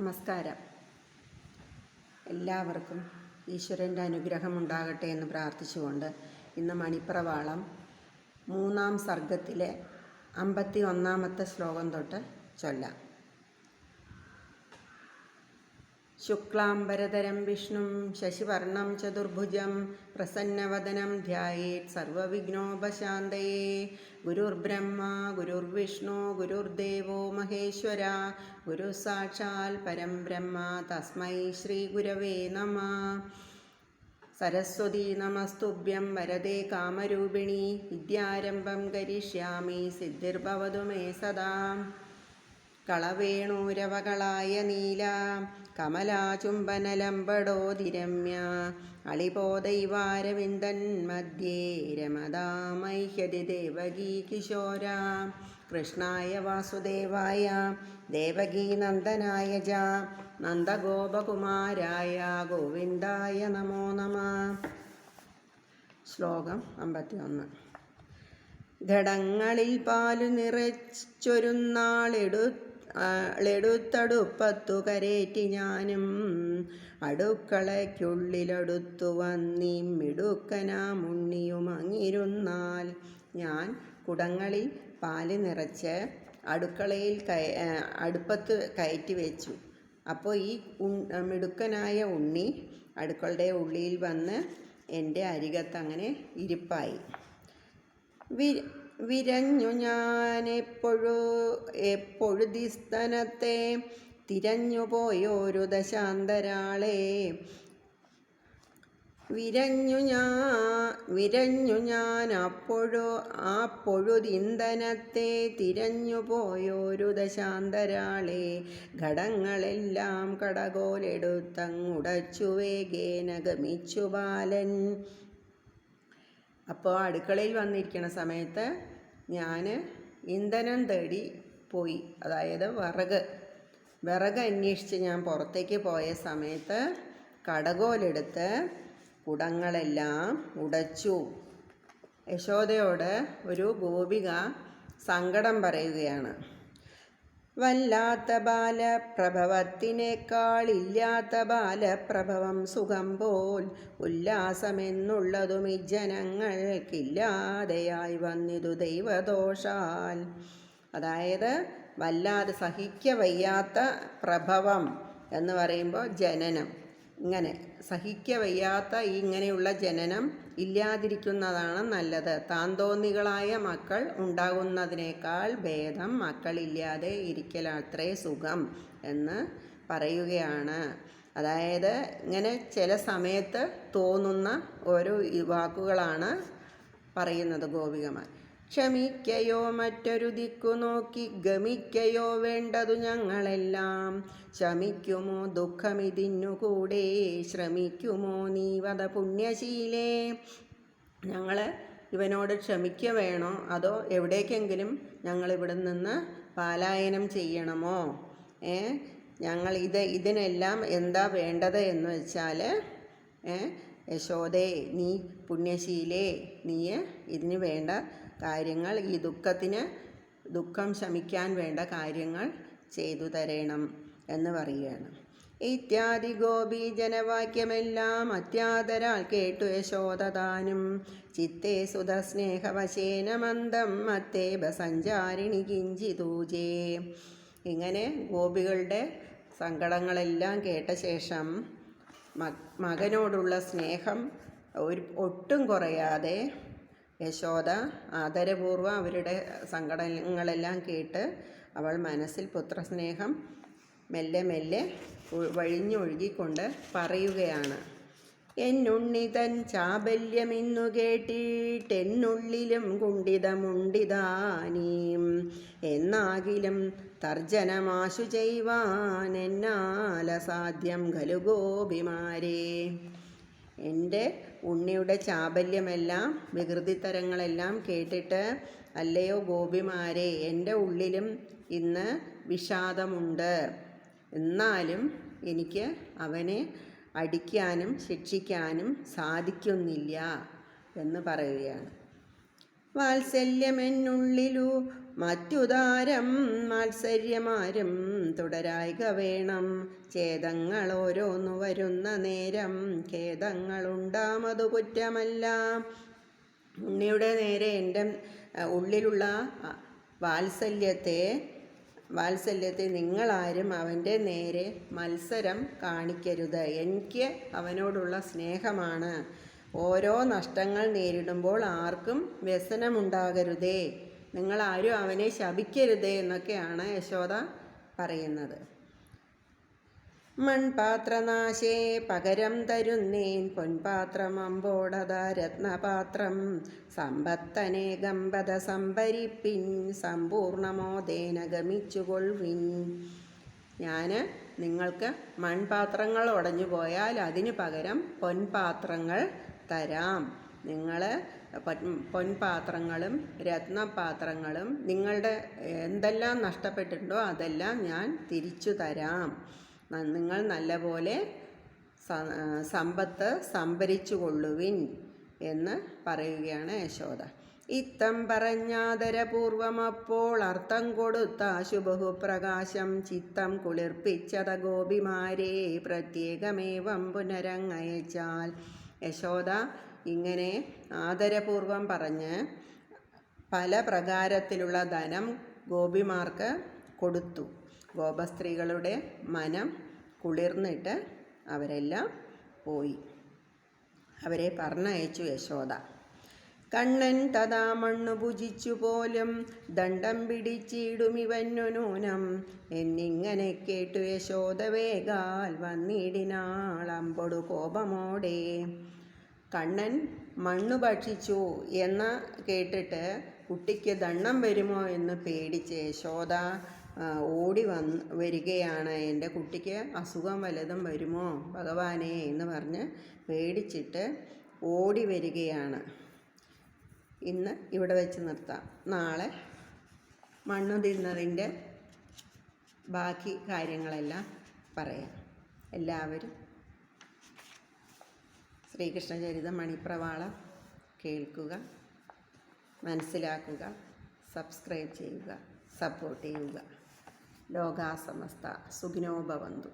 നമസ്കാരം. എല്ലാവർക്കും ഈശ്വരന്റെ അനുഗ്രഹം ഉണ്ടാകട്ടെ എന്ന് പ്രാർത്ഥിച്ചുകൊണ്ട് ഇന്ന് മണിപ്രവാളം മൂന്നാം സർഗത്തിലെ അമ്പത്തി ഒന്നാമത്തെ ശ്ലോകം തൊട്ട് ചൊല്ലാം. ശുക്ലാംബരധരം വിഷ്ണും ശശിവർണം ചതുർഭുജം പ്രസന്നവദനം ധ്യായേത് സർവവിഘ്നോപശാന്തയേ. ഗുരുർബ്രഹ്മ ഗുരുർവിഷ്ണു ഗുരുർദേവോ മഹേശ്വര. ഗുരുസാക്ഷാൽ പരം ബ്രഹ്മ തസ്മൈ ശ്രീഗുരവേ നമ. സരസ്വതി നമസ്തുഭ്യം വരദേ കാമരൂപിണി. വിദ്യാരംഭം കരിഷ്യാമി സിദ്ധിർഭവതു മേ സദാ. കളവേണൂരവകളായ നീല കമലാചുംബനലമ്പടോതിരമ്യ അളിപോദൈവാരവിന്ദൻ മധ്യേ രമതാമൈഹ്യതി ദേവകീ കിശോര കൃഷ്ണായ വാസുദേവായ ദേവകീനന്ദനായ ജ നന്ദഗോപകുമാരായ ഗോവിന്ദായ നമോ നമ. ശ്ലോകം അമ്പത്തി ഒന്ന് ഘടങ്ങളിൽ പാലു നിറച്ചൊരുന്നാളെടു ളെടുത്തടുപ്പത്തു കരേറ്റി ഞാനും അടുക്കളയ്ക്കുള്ളിലടുത്തു വന്നിമിടുക്കനാമുണ്ണിയുമങ്ങിരുന്നാൽ ഞാൻ കുടങ്ങളിൽ പാൽ നിറച്ച് അടുക്കളയിൽ കയ അടുപ്പത്ത് കയറ്റി വെച്ചു. അപ്പോൾ ഈ മിടുക്കനായ ഉണ്ണി അടുക്കളയുടെ ഉള്ളിയിൽ വന്ന് എന്റെ അരികത്ത് അങ്ങനെ ഇരിപ്പായി. വി വിരഞ്ഞു ഞാൻ എപ്പോഴോ എപ്പൊഴുതിസ്തനത്തെ തിരഞ്ഞു പോയൊരു ദശാന്തരാളെ. വിരഞ്ഞു ഞാ വിരഞ്ഞു ഞാൻ അപ്പോഴോ ആ പൊഴുതിന്തനത്തെ തിരഞ്ഞു പോയൊരു ദശാന്തരാളെ. ഘടങ്ങളെല്ലാം കടകോലെടുത്തങ്ങുടച്ചു വേഗേനഗമിച്ചു ബാലൻ. അപ്പോൾ അടുക്കളയിൽ വന്നിരിക്കുന്ന സമയത്ത് ഞാൻ ഇന്ധനം തേടി പോയി. അതായത് വിറക്. വിറക് അന്വേഷിച്ച് ഞാൻ പുറത്തേക്ക് പോയ സമയത്ത് കടകോലെടുത്ത് കുടങ്ങളെല്ലാം ഉടച്ചു. യശോദയോട് ഒരു ഗോപിക സങ്കടം പറയുകയാണ്. വല്ലാത്ത ബാലപ്രഭവത്തിനേക്കാളില്ലാത്ത ബാലപ്രഭവം സുഖം പോൽ ഉല്ലാസമെന്നുള്ളതും ഈ ജനങ്ങൾക്കില്ലാതെയായി വന്നിതു ദൈവദോഷാൽ. അതായത് വല്ലാതെ സഹിക്ക വയ്യാത്ത പ്രഭവം എന്ന് പറയുമ്പോൾ ജനനം. ഇങ്ങനെ സഹിക്ക വയ്യാത്ത ഈ ഇങ്ങനെയുള്ള ജനനം ഇല്ലാതിരിക്കുന്നതാണ് നല്ലത്. താന്തോന്നികളായ മക്കൾ ഉണ്ടാകുന്നതിനേക്കാൾ ഭേദം മക്കളില്ലാതെ ഇരിക്കലത്രേ സുഖം എന്ന് പറയുകയാണ്. അതായത് ഇങ്ങനെ ചില സമയത്ത് തോന്നുന്ന ഓരോ വാക്കുകളാണ് പറയുന്നത് ഗോപികമാർ. ക്ഷമിക്കയോ മറ്റൊരു ദിക്കു നോക്കി ഗമിക്കയോ വേണ്ടതു ഞങ്ങളെല്ലാം. ശമിക്കുമോ ദുഃഖമിതിന്നുകൂടെ. ശ്രമിക്കുമോ? നീ വധ പുണ്യശീലേ. ഞങ്ങൾ ഇവനോട് ക്ഷമിക്ക വേണോ? അതോ എവിടേക്കെങ്കിലും ഞങ്ങൾ ഇവിടെ നിന്ന് പാലായനം ചെയ്യണമോ? ഏ? ഞങ്ങൾ ഇത് ഇതിനെല്ലാം എന്താ വേണ്ടത് എന്ന് വെച്ചാൽ ഏ? യശോദേ നീ പുണ്യശീലേ. നീ ഇതിന് വേണ്ട കാര്യങ്ങൾ ഈ ദുഃഖത്തിന് ദുഃഖം ശമിക്കാൻ വേണ്ട കാര്യങ്ങൾ ചെയ്തു തരണം എന്ന് പറയുകയാണ്. ഇത്യാദി ഗോപി ജനവാക്യമെല്ലാം അത്യാദരാൽ കേട്ടു യശോദതാനും ചിത്തേ സുധ സ്നേഹവശേന മന്ദം മത്തേബ സഞ്ചാരിണി കിഞ്ചിതൂജേ ഇങ്ങനെ ഗോപികളുടെ സങ്കടങ്ങളെല്ലാം കേട്ട ശേഷം മകനോടുള്ള സ്നേഹം ഒരു ഒട്ടും കുറയാതെ യശോദ ആദരപൂർവം അവരുടെ സങ്കടങ്ങളെല്ലാം കേട്ട് അവൾ മനസ്സിൽ പുത്രസ്നേഹം മെല്ലെ മെല്ലെ വഴിഞ്ഞൊഴുകിക്കൊണ്ട് പറയുകയാണ്. എന്നുണ്ണിതൻ ചാബല്യമിന്നു കേട്ടിട്ടെന്നുള്ളിലും കുണ്ടിതമുണ്ടിതാനീം എന്നാകിലും തർജനമാശു ചെയ്യുവാൻ എന്നാലസാധ്യം ഖലു ഗോപിമാരേ എന്റെ ഉണ്ണിയുടെ ചാബല്യമെല്ലാം വികൃതിത്തരങ്ങളെല്ലാം കേട്ടിട്ട് അല്ലയോ ഗോപിമാരെ എന്റെ ഉള്ളിലും ഇന്ന് വിഷാദമുണ്ട്. എന്നാലും എനിക്ക് അവനെ അടിക്കാനും ശിക്ഷിക്കാനും സാധിക്കുന്നില്ല എന്ന് പറയുകയാണ്. വാത്സല്യമെന്നുള്ളിലു മറ്റുദാരം മാത്സര്യമാരും തുടരായിക വേണം. ഛേദങ്ങൾ ഓരോന്നു വരുന്ന നേരം ഖേദങ്ങളുണ്ടാമതു കുറ്റമല്ല. ഉണ്ണിയുടെ നേരെ എന്റെ ഉള്ളിലുള്ള വാത്സല്യത്തെ വാത്സല്യത്തെ നിങ്ങളാരും അവന്റെ നേരെ മത്സരം കാണിക്കരുത്. എനിക്ക് അവനോടുള്ള സ്നേഹമാണ്. ഓരോ നഷ്ടങ്ങൾ നേരിടുമ്പോൾ ആർക്കും വ്യസനമുണ്ടാകരുതേ. നിങ്ങളാരും അവനെ ശപിക്കരുത് എന്നൊക്കെയാണ് യശോദ പറയുന്നത്. മൺപാത്രനാശേ പകരം തരുന്നേൻ പൊൻപാത്രം അമ്പോടത രത്നപാത്രം. സമ്പത്തനേകം പദ സംഭരിപ്പിൻ സമ്പൂർണമോദേന ഗമിച്ചുകൊള്ളിൻ ഞാൻ നിങ്ങൾക്ക് മൺപാത്രങ്ങൾ ഉടഞ്ഞു പോയാൽ അതിന് പകരം പൊൻപാത്രങ്ങൾ തരാം. നിങ്ങൾ പൊൻപാത്രങ്ങളും രത്നപാത്രങ്ങളും നിങ്ങളുടെ എന്തെല്ലാം നഷ്ടപ്പെട്ടിട്ടുണ്ടോ അതെല്ലാം ഞാൻ തിരിച്ചു തരാം. നിങ്ങൾ നല്ലപോലെ സമ്പത്ത് സംഭരിച്ചു കൊള്ളുവിൻ എന്ന് പറയുകയാണ് യശോദ. ഇത്തം പറഞ്ഞാദരപൂർവമപ്പോൾ അർത്ഥം കൊടുത്ത ശുഭഹുപ്രകാശം ചിത്തം കുളിർപ്പിച്ചത ഗോപിമാരെ പ്രത്യേകമേവം പുനരങ്ങയച്ചാൽ. യശോദ ഇങ്ങനെ ആദരപൂർവം പറഞ്ഞ് പല പ്രകാരത്തിലുള്ള ധനം ഗോപിമാർക്ക് കൊടുത്തു. ഗോപസ്ത്രീകളുടെ മനം കുളിർന്നിട്ട് അവരെല്ലാം പോയി. അവരെ പറഞ്ഞയച്ചു യശോദ. കണ്ണൻ തഥാ മണ്ണു ഭുജിച്ചു പോലും ദണ്ഡം പിടിച്ചിടുമിവന്നു നൂനം. എന്നിങ്ങനെ കേട്ടു യശോദ വേഗാൽ വന്നിടിനാളമ്പൊടു കോപമോടെ. കണ്ണൻ മണ്ണു ഭക്ഷിച്ചു എന്ന കേട്ടിട്ട് കുട്ടിക്ക് ദണ്ണം വരുമോ എന്ന് പേടിച്ച് യശോദ ഓടി വന്ന് വരികയാണ്. എന്റെ കുട്ടിക്ക് അസുഖം വല്ലതും വരുമോ? ഭഗവാനെ എന്ന് പറഞ്ഞ് പേടിച്ചിട്ട് ഓടി വരികയാണ്. ഇന്ന് ഇവിടെ വെച്ച് നിർത്താം. നാളെ മണ്ണു തിന്നതിന്റെ ബാക്കി കാര്യങ്ങളെല്ലാം പറയാം. എല്ലാവരും ശ്രീകൃഷ്ണചരിതം മണിപ്രവാളം കേൾക്കുക മനസ്സിലാക്കുക സബ്സ്ക്രൈബ് ചെയ്യുക സപ്പോർട്ട് ചെയ്യുക. ലോകാസമസ്ത സുഖിനോ ഭവന്തു.